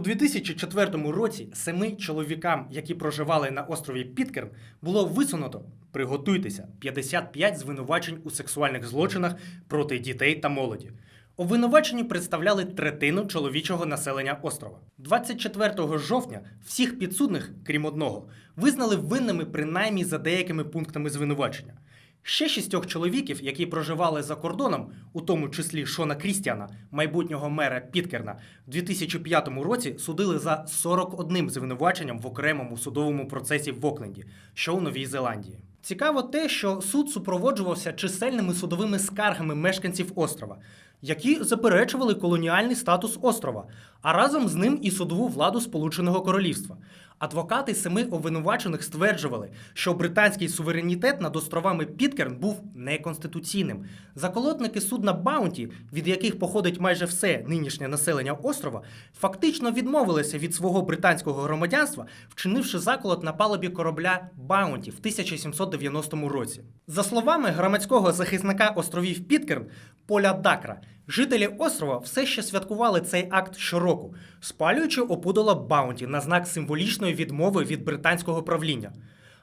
У 2004 році семи чоловікам, які проживали на острові Піткерн, було висунуто приготуйтеся 55 звинувачень у сексуальних злочинах проти дітей та молоді. Обвинувачені представляли третину чоловічого населення острова. 24 жовтня всіх підсудних, крім одного, визнали винними принаймні за деякими пунктами звинувачення. Ще шістьох чоловіків, які проживали за кордоном, у тому числі Шона Крістіана, майбутнього мера Піткерна, в 2005 році судили за 41 звинуваченням в окремому судовому процесі в Окленді, що у Новій Зеландії. Цікаво те, що суд супроводжувався чисельними судовими скаргами мешканців острова, які заперечували колоніальний статус острова, а разом з ним і судову владу Сполученого Королівства. Адвокати семи обвинувачених стверджували, що британський суверенітет над островами Піткерн був неконституційним. Заколотники судна Баунті, від яких походить майже все нинішнє населення острова, фактично відмовилися від свого британського громадянства, вчинивши заколот на палубі корабля Баунті в 1790 році. За словами громадського захисника островів Піткерн Поля Дакра, жителі острова все ще святкували цей акт щороку, спалюючи опудало Баунті на знак символічної відмови від британського правління.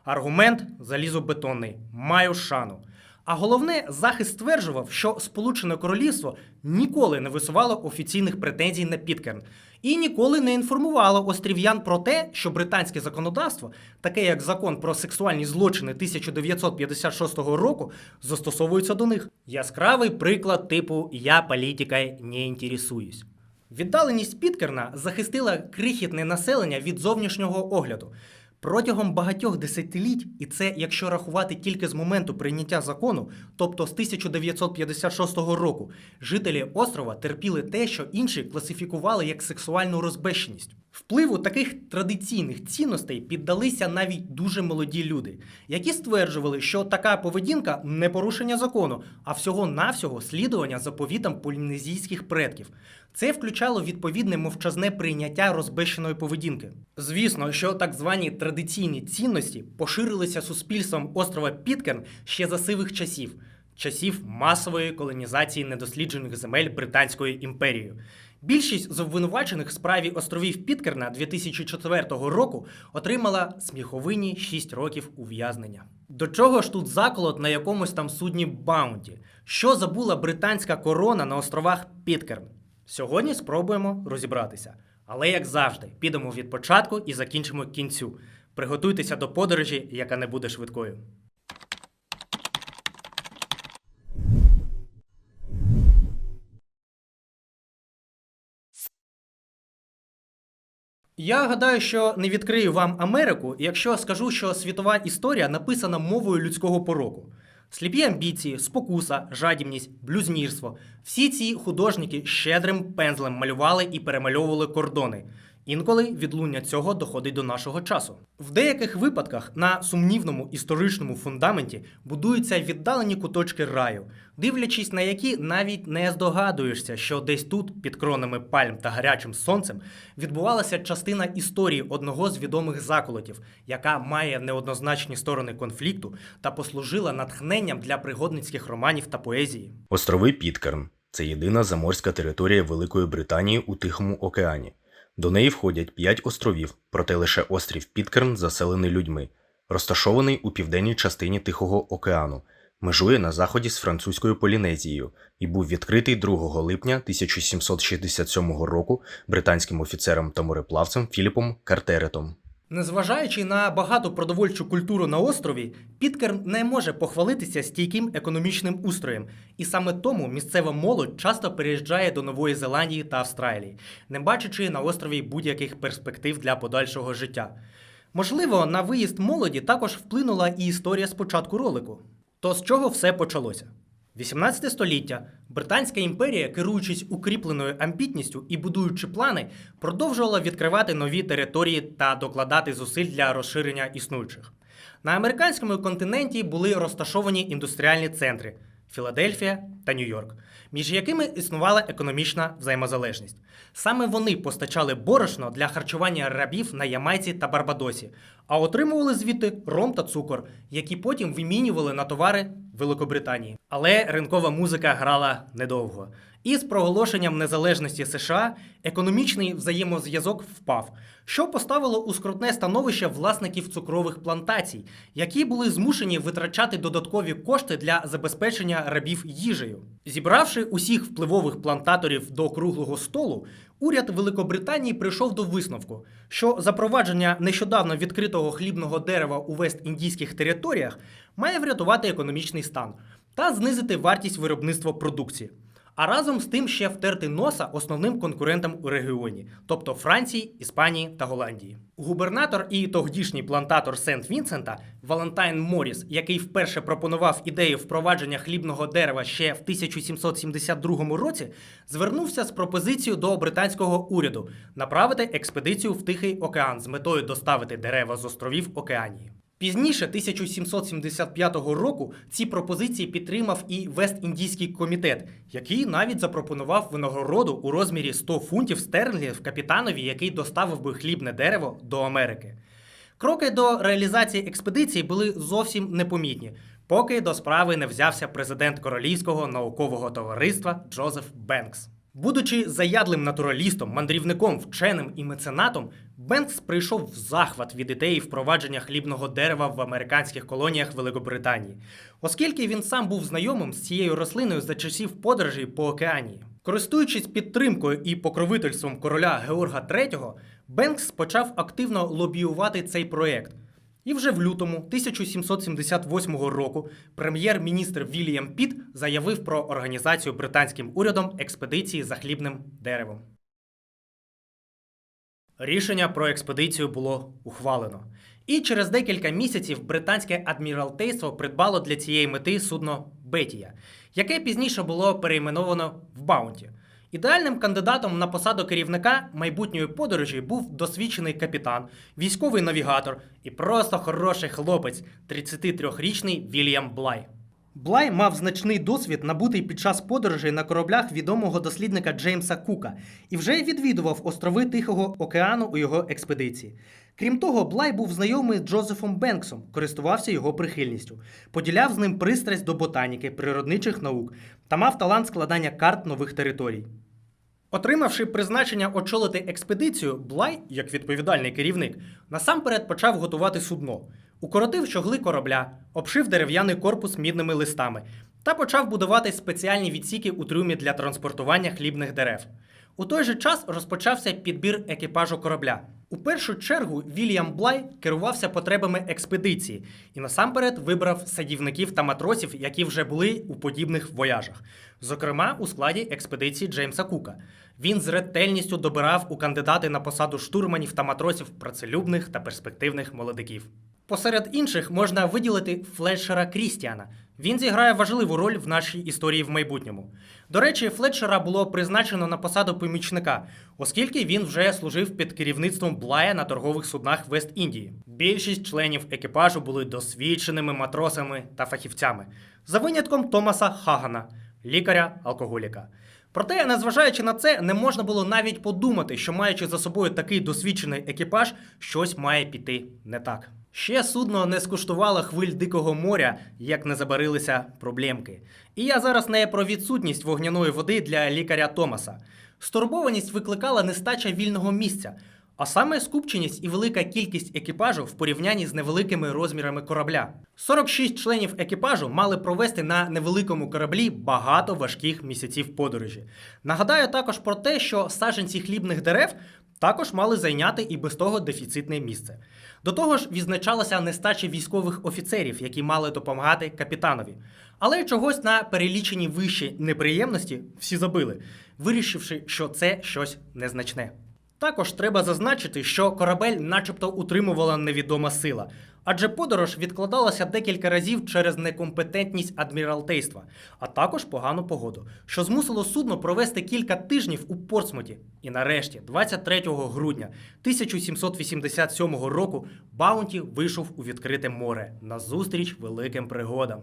Аргумент залізобетонний маю шану. А головне, захист стверджував, що Сполучене Королівство ніколи не висувало офіційних претензій на Піткерн і ніколи не інформувала острів'ян про те, що британське законодавство, таке як закон про сексуальні злочини 1956 року, застосовується до них. Яскравий приклад типу Я політикою не інтересуюсь. Віддаленість Піткерна захистила крихітне населення від зовнішнього огляду. Протягом багатьох десятиліть, і це якщо рахувати тільки з моменту прийняття закону, тобто з 1956 року, жителі острова терпіли те, що інші класифікували як сексуальну розбещеність. Впливу таких традиційних цінностей піддалися навіть дуже молоді люди, які стверджували, що така поведінка не порушення закону, а всього-навсього слідування заповітам полінезійських предків. Це включало відповідне мовчазне прийняття розбещеної поведінки. Звісно, що так звані традиційні цінності поширилися суспільством острова Піткерн ще за сивих часів, часів масової колонізації недосліджених земель Британською імперією. Більшість з обвинувачених справі островів Піткерна 2004 року отримала сміховинні 6 років ув'язнення. До чого ж тут заколот на якомусь там судні Баунті? Що забула британська корона на островах Піткерн? Сьогодні спробуємо розібратися. Але як завжди, підемо від початку і закінчимо кінцю. Приготуйтеся до подорожі, яка не буде швидкою. Я гадаю, що не відкрию вам Америку, якщо скажу, що світова історія написана мовою людського пороку. Сліпі амбіції, спокуса, жадібність, блюзнірство. Всі ці художники щедрим пензлем малювали і перемальовували кордони. Інколи відлуння цього доходить до нашого часу. В деяких випадках на сумнівному історичному фундаменті будуються віддалені куточки раю, дивлячись на які навіть не здогадуєшся, що десь тут, під кронами пальм та гарячим сонцем, відбувалася частина історії одного з відомих заколотів, яка має неоднозначні сторони конфлікту та послужила натхненням для пригодницьких романів та поезії. Острови Піткерн це єдина заморська територія Великої Британії у Тихому океані. До неї входять п'ять островів, проте лише острів Піткерн заселений людьми, розташований у південній частині Тихого океану, межує на заході з французькою Полінезією і був відкритий 2 липня 1767 року британським офіцером та мореплавцем Філіпом Картеретом. Незважаючи на багату продовольчу культуру на острові, Піткерн не може похвалитися стійким економічним устроєм, і саме тому місцева молодь часто переїжджає до Нової Зеландії та Австралії, не бачачи на острові будь-яких перспектив для подальшого життя. Можливо, на виїзд молоді також вплинула і історія з початку ролику. То з чого все почалося? 18 століття Британська імперія, керуючись укріпленою амбітністю і будуючи плани, продовжувала відкривати нові території та докладати зусиль для розширення існуючих. На американському континенті були розташовані індустріальні центри Філадельфія та Нью-Йорк, між якими існувала економічна взаємозалежність. Саме вони постачали борошно для харчування рабів на Ямайці та Барбадосі, а отримували звідти ром та цукор, які потім вимінювали на товари Великобританії. Але ринкова музика грала недовго. І з проголошенням незалежності США економічний взаємозв'язок впав, що поставило у скрутне становище власників цукрових плантацій, які були змушені витрачати додаткові кошти для забезпечення рабів їжею. Зібравши усіх впливових плантаторів до круглого столу, уряд Великобританії прийшов до висновку, що запровадження нещодавно відкритого хлібного дерева у Вест-індійських територіях має врятувати економічний стан та знизити вартість виробництва продукції. А разом з тим ще втерти носа основним конкурентам у регіоні, тобто Франції, Іспанії та Голландії. Губернатор і тогдішній плантатор Сент-Вінсента Валентайн Моріс, який вперше пропонував ідею впровадження хлібного дерева ще в 1772 році, звернувся з пропозицією до британського уряду направити експедицію в Тихий океан з метою доставити дерева з островів Океанії. Пізніше, 1775 року, ці пропозиції підтримав і Вест-Індійський комітет, який навіть запропонував винагороду у розмірі 100 фунтів стерлінгів капітанові, який доставив би хлібне дерево до Америки. Кроки до реалізації експедиції були зовсім непомітні, поки до справи не взявся президент Королівського наукового товариства Джозеф Бенкс. Будучи заядлим натуралістом, мандрівником, вченим і меценатом, Бенкс прийшов в захват від ідеї впровадження хлібного дерева в американських колоніях Великобританії, оскільки він сам був знайомим з цією рослиною за часів подорожей по океанії. Користуючись підтримкою і покровительством короля Георга III, Бенкс почав активно лобіювати цей проєкт. І вже в лютому 1778 року прем'єр-міністр Вільям Піт заявив про організацію британським урядом експедиції за хлібним деревом. Рішення про експедицію було ухвалено. І через декілька місяців британське адміралтейство придбало для цієї мети судно Бетія, яке пізніше було перейменовано в Баунті. Ідеальним кандидатом на посаду керівника майбутньої подорожі був досвідчений капітан, військовий навігатор і просто хороший хлопець, 33-річний Вільям Блай. Блай мав значний досвід, набутий під час подорожей на кораблях відомого дослідника Джеймса Кука, і вже відвідував острови Тихого океану у його експедиції. Крім того, Блай був знайомий з Джозефом Бенксом, користувався його прихильністю, поділяв з ним пристрасть до ботаніки, природничих наук та мав талант складання карт нових територій. Отримавши призначення очолити експедицію, Блай, як відповідальний керівник, насамперед почав готувати судно, укоротив щогли корабля, обшив дерев'яний корпус мідними листами та почав будувати спеціальні відсіки у трюмі для транспортування хлібних дерев. У той же час розпочався підбір екіпажу корабля. У першу чергу Вільям Блай керувався потребами експедиції і насамперед вибрав садівників та матросів, які вже були у подібних вояжах, зокрема у складі експедиції Джеймса Кука. Він з ретельністю добирав у кандидати на посаду штурманів та матросів працелюбних та перспективних молодиків. Посеред інших можна виділити Флетчера Крістіана. Він зіграє важливу роль в нашій історії в майбутньому. До речі, Флетчера було призначено на посаду помічника, оскільки він вже служив під керівництвом Блая на торгових суднах Вест-Індії. Більшість членів екіпажу були досвідченими матросами та фахівцями, за винятком Томаса Хагана, лікаря-алкоголіка. Проте, незважаючи на це, не можна було навіть подумати, що маючи за собою такий досвідчений екіпаж, щось має піти не так. Ще судно не скуштувало хвиль дикого моря, як не забарилися проблемки. І я зараз не про відсутність вогняної води для лікаря Томаса. Стурбованість викликала нестача вільного місця, а саме скупченість і велика кількість екіпажу в порівнянні з невеликими розмірами корабля. 46 членів екіпажу мали провести на невеликому кораблі багато важких місяців подорожі. Нагадаю також про те, що саджанці хлібних дерев також мали зайняти і без того дефіцитне місце. До того ж, відзначалася нестача військових офіцерів, які мали допомагати капітанові. Але чогось на перелічені вищі неприємності всі забили, вирішивши, що це щось незначне. Також треба зазначити, що корабель начебто утримувала невідома сила, адже подорож відкладалася декілька разів через некомпетентність адміралтейства, а також погану погоду, що змусило судно провести кілька тижнів у Портсмуті. І нарешті, 23 грудня 1787 року, Баунті вийшов у відкрите море назустріч великим пригодам.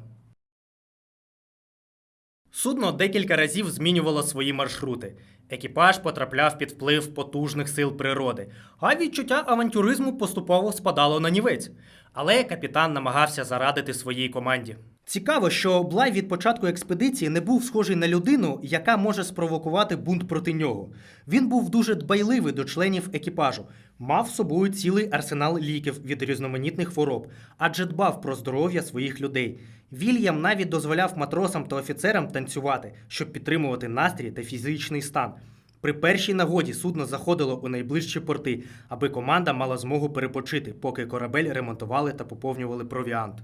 Судно декілька разів змінювало свої маршрути. Екіпаж потрапляв під вплив потужних сил природи, а відчуття авантюризму поступово спадало на нівець. Але капітан намагався зарадити своїй команді. Цікаво, що Блай від початку експедиції не був схожий на людину, яка може спровокувати бунт проти нього. Він був дуже дбайливий до членів екіпажу, мав з собою цілий арсенал ліків від різноманітних хвороб, адже дбав про здоров'я своїх людей. Вільям навіть дозволяв матросам та офіцерам танцювати, щоб підтримувати настрій та фізичний стан. При першій нагоді судно заходило у найближчі порти, аби команда мала змогу перепочити, поки корабель ремонтували та поповнювали провіант.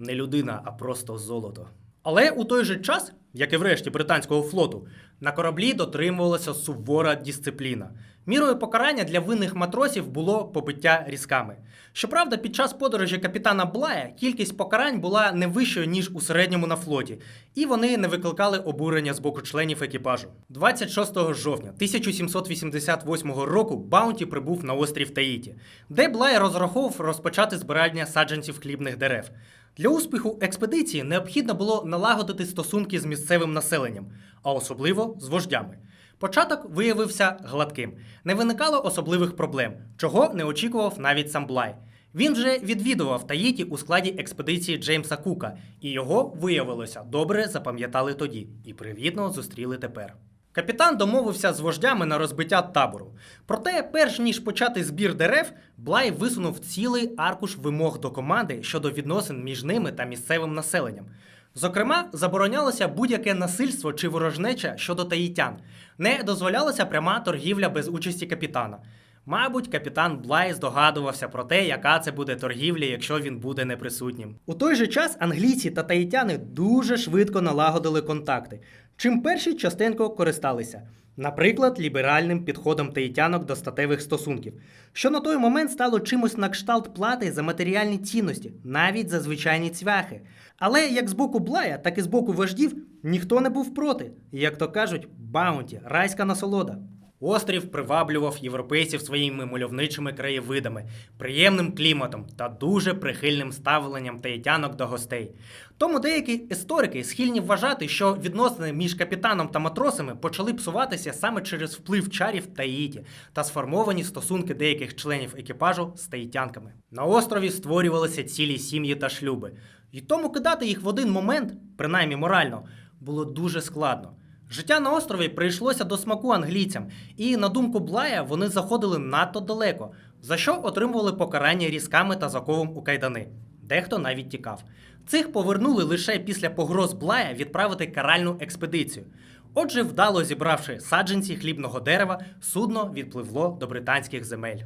Не людина, а просто золото. Але у той же час, як і врешті британського флоту, на кораблі дотримувалася сувора дисципліна. Мірою покарання для винних матросів було побиття різками. Щоправда, під час подорожі капітана Блая кількість покарань була не вищою, ніж у середньому на флоті, і вони не викликали обурення з боку членів екіпажу. 26 жовтня 1788 року Баунті прибув на острів Таїті, де Блай розраховував розпочати збирання саджанців хлібних дерев. Для успіху експедиції необхідно було налагодити стосунки з місцевим населенням, а особливо з вождями. Початок виявився гладким, не виникало особливих проблем, чого не очікував навіть сам Блай. Він вже відвідував Таїті у складі експедиції Джеймса Кука, і його виявилося добре запам'ятали тоді і привітно зустріли тепер. Капітан домовився з вождями на розбиття табору. Проте, перш ніж почати збір дерев, Блай висунув цілий аркуш вимог до команди щодо відносин між ними та місцевим населенням. Зокрема, заборонялося будь-яке насильство чи ворожнеча щодо таїтян, не дозволялася пряма торгівля без участі капітана. Мабуть, капітан Блай здогадувався про те, яка це буде торгівля, якщо він буде неприсутнім. У той же час англійці та таїтяни дуже швидко налагодили контакти, чим перші частенько користалися. Наприклад, ліберальним підходом таїтянок до статевих стосунків, що на той момент стало чимось на кшталт плати за матеріальні цінності, навіть за звичайні цвяхи. Але як з боку Блая, так і з боку вождів ніхто не був проти. Як то кажуть, баунті, райська насолода. Острів приваблював європейців своїми мальовничими краєвидами, приємним кліматом та дуже прихильним ставленням таїтянок до гостей. Тому деякі історики схильні вважати, що відносини між капітаном та матросами почали псуватися саме через вплив чарів Таїті та сформовані стосунки деяких членів екіпажу з таїтянками. На острові створювалися цілі сім'ї та шлюби, і тому кидати їх в один момент, принаймні морально, було дуже складно. Життя на острові прийшлося до смаку англійцям, і, на думку Блая, вони заходили надто далеко, за що отримували покарання різками та заковом у кайдани. Дехто навіть тікав. Цих повернули лише після погроз Блая відправити каральну експедицію. Отже, вдало зібравши саджанці хлібного дерева, судно відпливло до британських земель.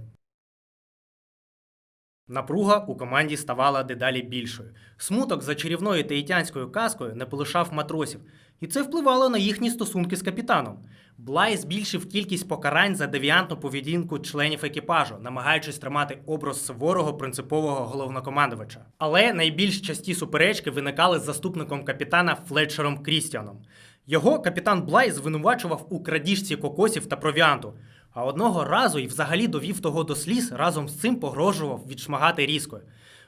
Напруга у команді ставала дедалі більшою. Смуток за чарівною таїтянською казкою не полишав матросів, і це впливало на їхні стосунки з капітаном. Блай збільшив кількість покарань за девіантну поведінку членів екіпажу, намагаючись тримати образ суворого принципового головнокомандувача. Але найбільш часті суперечки виникали з заступником капітана Флетчером Крістіаном. Його капітан Блай звинувачував у крадіжці кокосів та провіанту. А одного разу і взагалі довів того до сліз, разом з цим погрожував відшмагати різкою.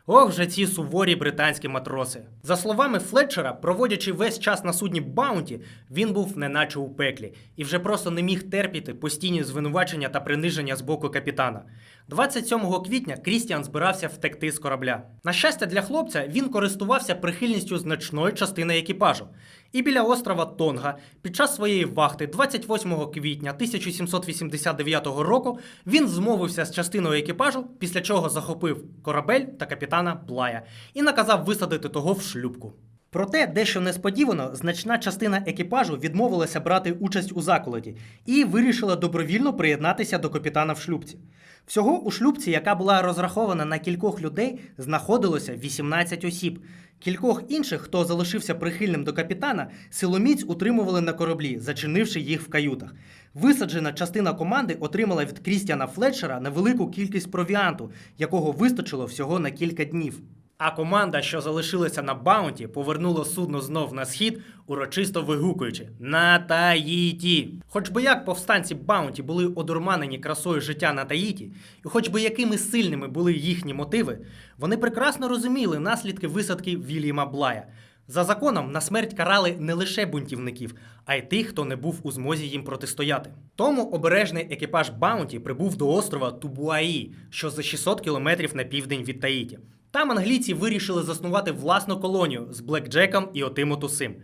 Ох же ці суворі британські матроси. За словами Флетчера, проводячи весь час на судні Баунті, він був неначе у пеклі і вже просто не міг терпіти постійні звинувачення та приниження з боку капітана. 27 квітня Крістіан збирався втекти з корабля. На щастя для хлопця, він користувався прихильністю значної частини екіпажу. І біля острова Тонга під час своєї вахти 28 квітня 1789 року він змовився з частиною екіпажу, після чого захопив корабель та капітана Блая і наказав висадити того в шлюпку. Проте, дещо несподівано, значна частина екіпажу відмовилася брати участь у заколоті і вирішила добровільно приєднатися до капітана в шлюпці. Всього у шлюпці, яка була розрахована на кількох людей, знаходилося 18 осіб. Кількох інших, хто залишився прихильним до капітана, силоміць утримували на кораблі, зачинивши їх в каютах. Висаджена частина команди отримала від Крістіана Флетчера невелику кількість провіанту, якого вистачило всього на кілька днів. А команда, що залишилася на Баунті, повернула судно знов на схід, урочисто вигукуючи на Таїті. Хоч би як повстанці Баунті були одурманені красою життя на Таїті, і хоч би якими сильними були їхні мотиви, вони прекрасно розуміли наслідки висадки Вільяма Блая. За законом на смерть карали не лише бунтівників, а й тих, хто не був у змозі їм протистояти. Тому обережний екіпаж Баунті прибув до острова Тубуаї, що за 600 кілометрів на південь від Таїті. Там англійці вирішили заснувати власну колонію з Блекджеком і Отим Тусим.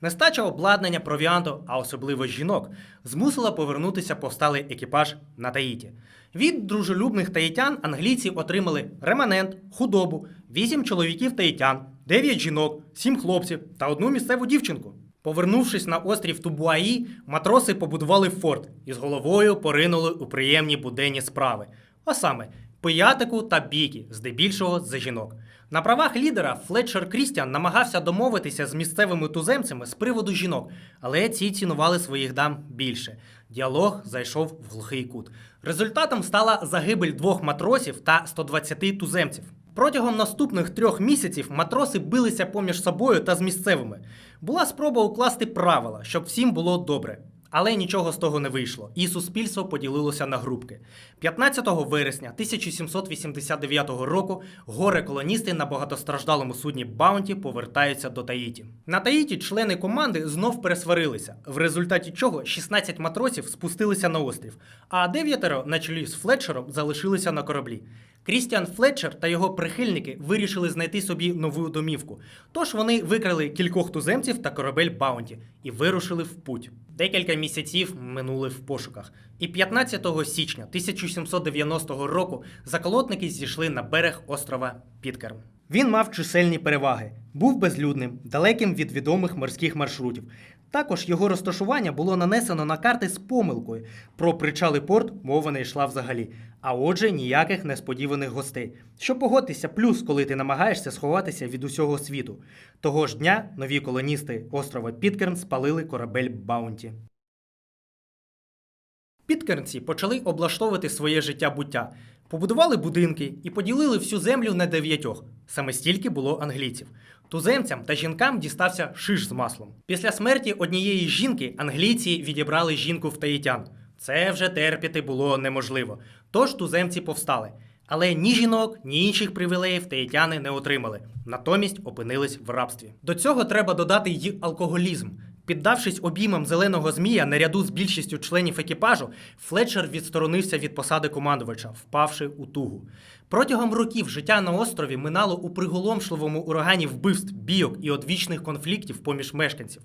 Нестача обладнання, провіанту, а особливо жінок, змусила повернутися повсталий екіпаж на Таїті. Від дружелюбних таїтян англійці отримали реманент, худобу, вісім чоловіків таїтян, дев'ять жінок, сім хлопців та одну місцеву дівчинку. Повернувшись на острів Тубуаї, матроси побудували форт і з головою поринули у приємні буденні справи, а саме пиятику та бійки, здебільшого за жінок. На правах лідера Флетчер Крістіан намагався домовитися з місцевими туземцями з приводу жінок, але ці цінували своїх дам більше. Діалог зайшов в глухий кут. Результатом стала загибель двох матросів та 120 туземців. Протягом наступних трьох місяців матроси билися поміж собою та з місцевими. Була спроба укласти правила, щоб всім було добре. Але нічого з того не вийшло, і суспільство поділилося на групки. 15 вересня 1789 року горе-колоністи на багатостраждалому судні Баунті повертаються до Таїті. На Таїті члени команди знов пересварилися, в результаті чого 16 матросів спустилися на острів, а дев'ятеро на чолі з Флетчером залишилися на кораблі. Крістіан Флетчер та його прихильники вирішили знайти собі нову домівку. Тож вони викрали кількох туземців та корабель Баунті і вирушили в путь. Декілька місяців минули в пошуках. І 15 січня 1790 року заколотники зійшли на берег острова Підкерм. Він мав чисельні переваги, був безлюдним, далеким від відомих морських маршрутів. Також його розташування було нанесено на карти з помилкою. Про причали порт мова не йшла взагалі. А отже, ніяких несподіваних гостей. Що погодьтеся, плюс, коли ти намагаєшся сховатися від усього світу. Того ж дня нові колоністи острова Підкерн спалили корабель Баунті. Підкернці почали облаштовувати своє життя буття. Побудували будинки і поділили всю землю на дев'ятьох. Саме стільки було англійців. Туземцям та жінкам дістався шиш з маслом. Після смерті однієї жінки англійці відібрали жінку в таїтян. Це вже терпіти було неможливо. Тож туземці повстали. Але ні жінок, ні інших привілеїв таїтяни не отримали, натомість опинились в рабстві. До цього треба додати й алкоголізм. Піддавшись обіймам зеленого змія наряду з більшістю членів екіпажу, Флетчер відсторонився від посади командувача, впавши у тугу. Протягом років життя на острові минало у приголомшливому урагані вбивств, бійок і одвічних конфліктів поміж мешканців.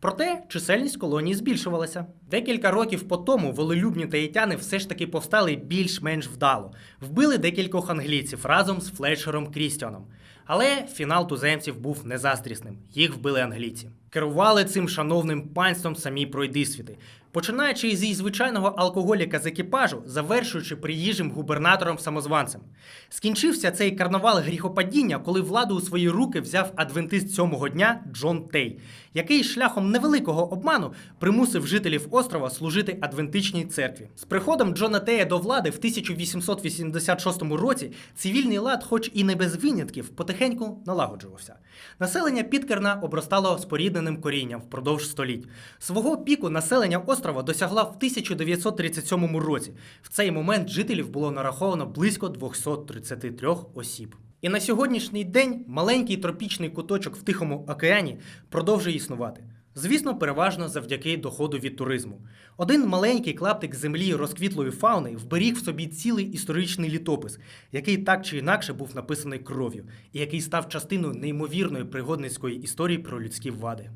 Проте чисельність колонії збільшувалася. Декілька років по тому волелюбні таїтяни все ж таки повстали більш-менш вдало, вбили декількох англійців разом з Флетчером Крістіаном. Але фінал туземців був незастрісним. Їх вбили англійці. Керували цим шановним панством самі пройдисвіти, починаючи зі звичайного алкоголіка з екіпажу, завершуючи приїжджим губернатором самозванцем. Скінчився цей карнавал гріхопадіння, коли владу у свої руки взяв адвентист сьомого дня Джон Тей, який шляхом невеликого обману примусив жителів острова служити адвентичній церкві. З приходом Джона Тея до влади в 1886 році цивільний лад, хоч і не без винятків, потихеньку налагоджувався. Населення Підкерна обростало спорідненим корінням впродовж століть. Свого піку населення острова досягла в 1937 році. В цей момент жителів було нараховано близько 233 осіб. І на сьогоднішній день маленький тропічний куточок в Тихому океані продовжує існувати. Звісно, переважно завдяки доходу від туризму. Один маленький клаптик землі розквітлої фауни вберіг в собі цілий історичний літопис, який так чи інакше був написаний кров'ю, і який став частиною неймовірної пригодницької історії про людські вади.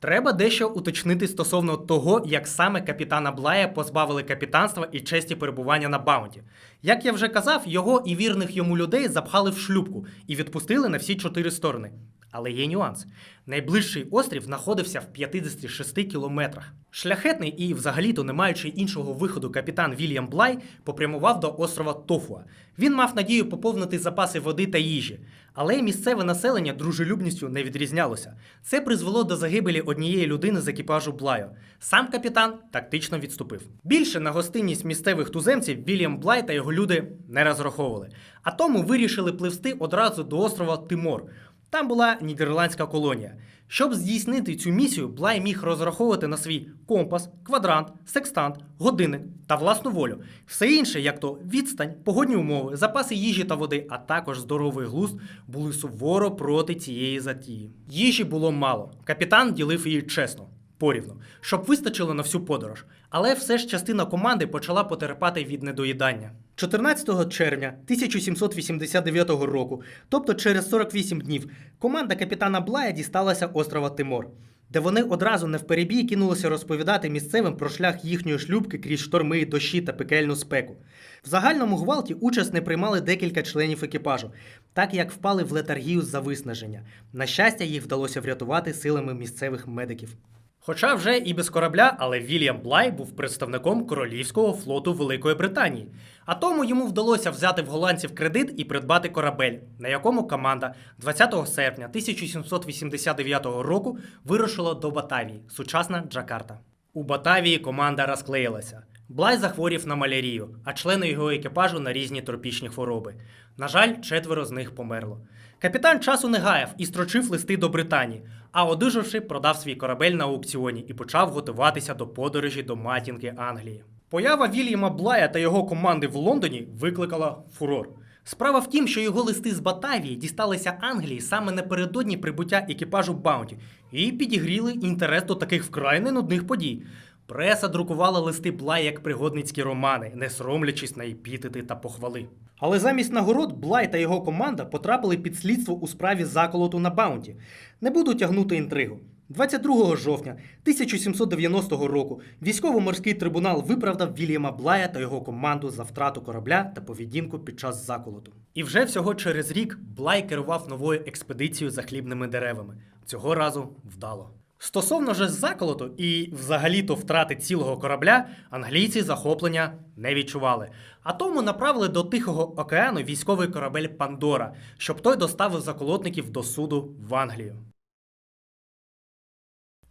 Треба дещо уточнити стосовно того, як саме капітана Блая позбавили капітанства і честі перебування на Баунті. Як я вже казав, його і вірних йому людей запхали в шлюпку і відпустили на всі чотири сторони. Але є нюанс. Найближчий острів знаходився в 56 кілометрах. Шляхетний і, взагалі-то, не маючи іншого виходу, капітан Вільям Блай попрямував до острова Тофуа. Він мав надію поповнити запаси води та їжі, але місцеве населення дружелюбністю не відрізнялося. Це призвело до загибелі однієї людини з екіпажу Блаю. Сам капітан тактично відступив. Більше на гостинність місцевих туземців Вільям Блай та його люди не розраховували, а тому вирішили пливсти одразу до острова Тимор. Там була нідерландська колонія. Щоб здійснити цю місію, Блай міг розраховувати на свій компас, квадрант, секстант, годинник та власну волю. Все інше, як то відстань, погодні умови, запаси їжі та води, а також здоровий глузд, були суворо проти цієї затії. Їжі було мало. Капітан ділив її чесно. порівну, щоб вистачило на всю подорож. Але все ж частина команди почала потерпати від недоїдання. 14 червня 1789 року, тобто через 48 днів, команда капітана Блая дісталася острова Тимор, де вони одразу не вперебій кинулися розповідати місцевим про шлях їхньої шлюбки крізь шторми, дощі та пекельну спеку. В загальному гвалті участь не приймали декілька членів екіпажу, так як впали в летаргію за виснаження. На щастя, їх вдалося врятувати силами місцевих медиків. Хоча вже і без корабля, але Вільям Блай був представником королівського флоту Великої Британії. А тому йому вдалося взяти в голландців кредит і придбати корабель, на якому команда 20 серпня 1789 року вирушила до Батавії, сучасна Джакарта. У Батавії команда розклеїлася. Блай захворів на малярію, а члени його екіпажу на різні тропічні хвороби. На жаль, четверо з них померло. Капітан часу не гаяв і строчив листи до Британії, а одужавши, продав свій корабель на аукціоні і почав готуватися до подорожі до матінки Англії. Поява Вільяма Блая та його команди в Лондоні викликала фурор. Справа в тім, що його листи з Батавії дісталися Англії саме напередодні прибуття екіпажу Баунті і підігріли інтерес до таких вкрай ненудних подій. Преса друкувала листи Блай як пригодницькі романи, не соромлячись на епітети та похвали. Але замість нагород Блай та його команда потрапили під слідство у справі заколоту на Баунті. Не буду тягнути інтригу. 22 жовтня 1790 року військово-морський трибунал виправдав Вільяма Блая та його команду за втрату корабля та поведінку під час заколоту. І вже всього через рік Блай керував новою експедицією за хлібними деревами. Цього разу вдало. Стосовно же заколоту і взагалі-то втрати цілого корабля, англійці захоплення не відчували. А тому направили до Тихого океану військовий корабель Пандора, щоб той доставив заколотників до суду в Англію.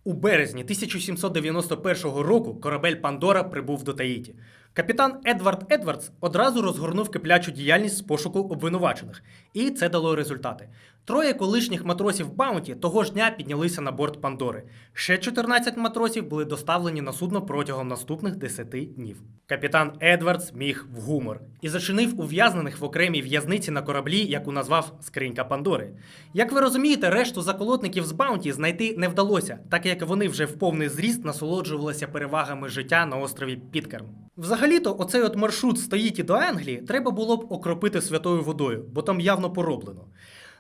У березні 1791 року корабель Пандора прибув до Таїті. Капітан Едвард Едвардс одразу розгорнув киплячу діяльність з пошуку обвинувачених, і це дало результати. Троє колишніх матросів Баунті того ж дня піднялися на борт Пандори. Ще 14 матросів були доставлені на судно протягом наступних 10 днів. Капітан Едвардс міг в гумор і зачинив ув'язнених в окремій в'язниці на кораблі, яку назвав Скринька Пандори. Як ви розумієте, решту заколотників з Баунті знайти не вдалося, так як вони вже в повний зріст насолоджувалися перевагами життя на острові Підкерм. Взагалі-то, оцей от маршрут з Таїті до Англії треба було б окропити святою водою, бо там явно пороблено.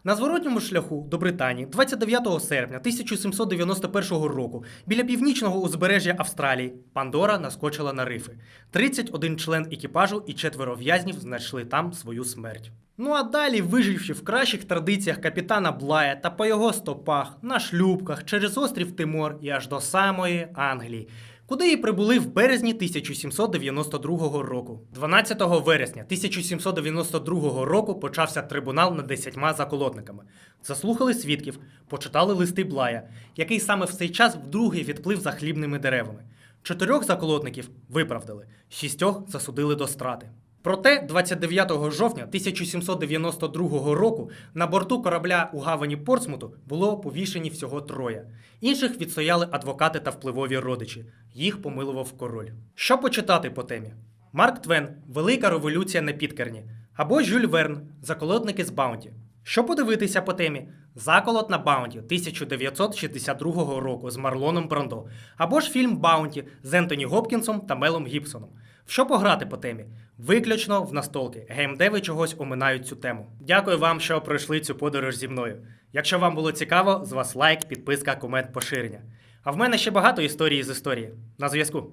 На зворотньому шляху до Британії 29 серпня 1791 року біля північного узбережжя Австралії Пандора наскочила на рифи. 31 член екіпажу і четверо в'язнів знайшли там свою смерть. Ну а далі, виживши в кращих традиціях капітана Блая та по його стопах, на шлюбках, через острів Тимор і аж до самої Англії, куди і прибули в березні 1792 року. 12 вересня 1792 року почався трибунал над десятьма заколотниками. Заслухали свідків, почитали листи Блая, який саме в цей час вдруге відплив за хлібними деревами. Чотирьох заколотників виправдали, шістьох засудили до страти. Проте 29 жовтня 1792 року на борту корабля у гавані Портсмуту було повішені всього троє. Інших відстояли адвокати та впливові родичі. Їх помилував король. Що почитати по темі? Марк Твен Велика революція на Підкерні або Жюль Верн Заколотники з Баунті. Що подивитися по темі? Заколот на Баунті 1962 року з Марлоном Брандо, або ж фільм Баунті з Ентоні Гопкінсом та Мелом Гібсоном. Що пограти по темі? Виключно в настолки. Геймдеви чогось оминають цю тему. Дякую вам, що пройшли цю подорож зі мною. Якщо вам було цікаво, з вас лайк, підписка, комент, поширення. А в мене ще багато історій з історії. На зв'язку.